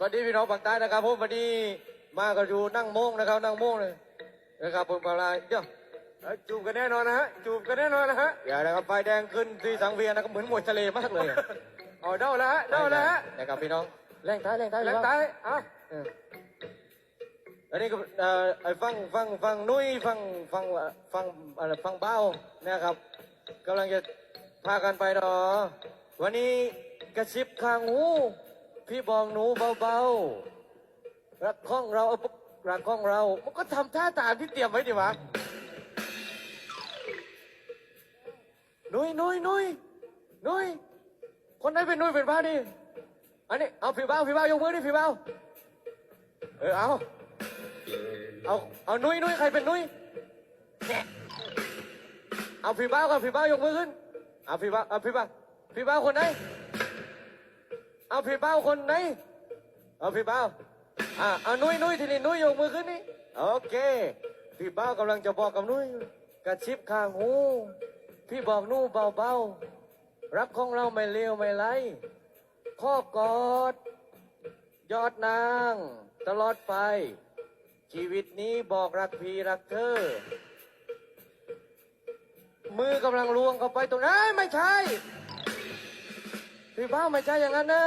สวัสดีพี่น้องภาคใต้นะครับผมวันนี้มากันอยู่นั่งโมงนะครับ นั่งโมงเลยนะครับผมกำลังเดี๋ยวเอ้ยจูบกันแน่นอนนะฮะจูบกันแน่นอนนะฮะเดี๋ยวนะครับไฟแดงขึ้นที่สังเวียนนะครับเหมือนมวยทะเลมากเลยเอาเด้าแล้วฮะเด้าแล้วฮะนะครับพี่น้องแรงท้ายแรงท้ายแรงตายเอะเอออันนี้ก็เอ่อไอ้ฟังฟังฟังนุ้ยฟังฟังฟังอะไรฟังเบ้านะครับกำลังจะพากันไปดอวันนี้กระชิบข้างหู พี่บอกหนูเบาๆรักข้องเราเอารักข้องเรา มันก็ทำท่าตามที่เตรียมไว้ดิวะนุ้ยนุ้ยนุ้ยนุ้ยคนไหนเป็นนุ้ยเป็นบ้าดิอันนี้เอาพี่บ้าพี่บ้ายกมือดิพี่บ้าเออเอาเอาเอานุ้ยนุ้ยใครเป็นนุ้ยเอาพี่บ้ากับพี่บ้ายกมือขึ้นเอาพี่บ้าเอาพี่บ้าวพี่บ้าคนไหน เอาพี่เบ้าคนไหน เอาพี่เบ้าอ่าเอานุ้ยนุ้ยทีนี้นุ้ยยกมือขึ้นนี่ โอเค พี่เบ้ากำลังจะบอกกับนุ้ยกระชิบข้างหู พี่บอกนู่เบาๆ รักของเราไม่เลวไม่ไรข้อกอด ยอดนาง ตลอดไป ชีวิตนี้บอกรักพี่รักเธอ มือกำลังลวงเข้าไปตรงนั้นไม่ใช่ พี่บ้าไม่ใช่อย่างนั้นนะ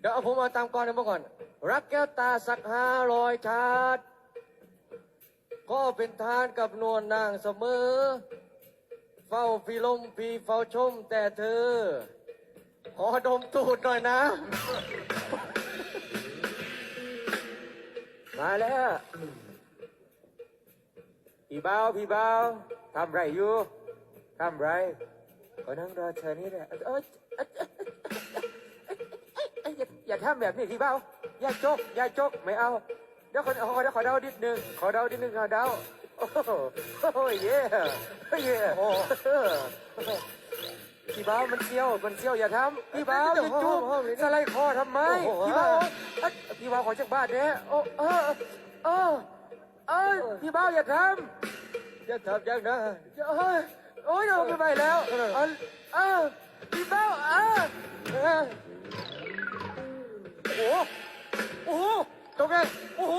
เดี๋ยวเอาผมเอาตามก่อนนะเมื่อก่อน รักแก้วตาสักห้าร้อยชาติ ก็เป็นทานกับนวลนางเสมอ เฝ้าพี่ลมพี่เฝ้าชมแต่เธอ ขอดมตูดหน่อยนะ มาแล้ว พี่เบาพี่เบาทำไรอยู่ทำไร ก็นั่งรอเธอนี่แหละเอยเอยเอยเอ้ยอย่าอย่าทำแบบนี้พี่เบาอย่าจกอย่าจกไม่เอาเดี๋ยวขอขอเดี๋ยวขอเดาดิดนึงขอเดาดิดนึงขอเดาโอ้โหโอ้ยเย่เย่โอ้พี่เบามันเซี่ยวมันเซี่ยวอย่าทำพี่เบาอย่าจุบสไลด์คอทำไมโอ้โหพี่เบาเอ้ยพี่เบาขอจากบ้านเนี่ยโอ้เออเออเอ้ยพี่เบาอย่าทำจะทำยังนะเอ้ย โอ้ยเราไม่ไหวแล้วเออเออพี่เบ้าเออเออโอ้โหโอ้โหตกไงโอ้โห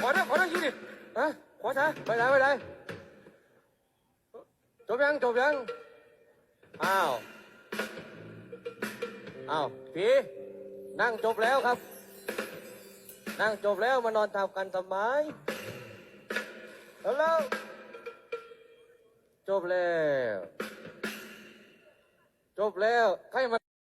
ขอนะขอนะยี่ดิฮะขอช้าไปไหนไปไหนจบยังจบยังอ้าวอ้าวพี่นั่งจบแล้วครับ นั่งจบแล้วมานอนทำกันทำไมฮัลโหล จบแล้ว จบแล้วใครมา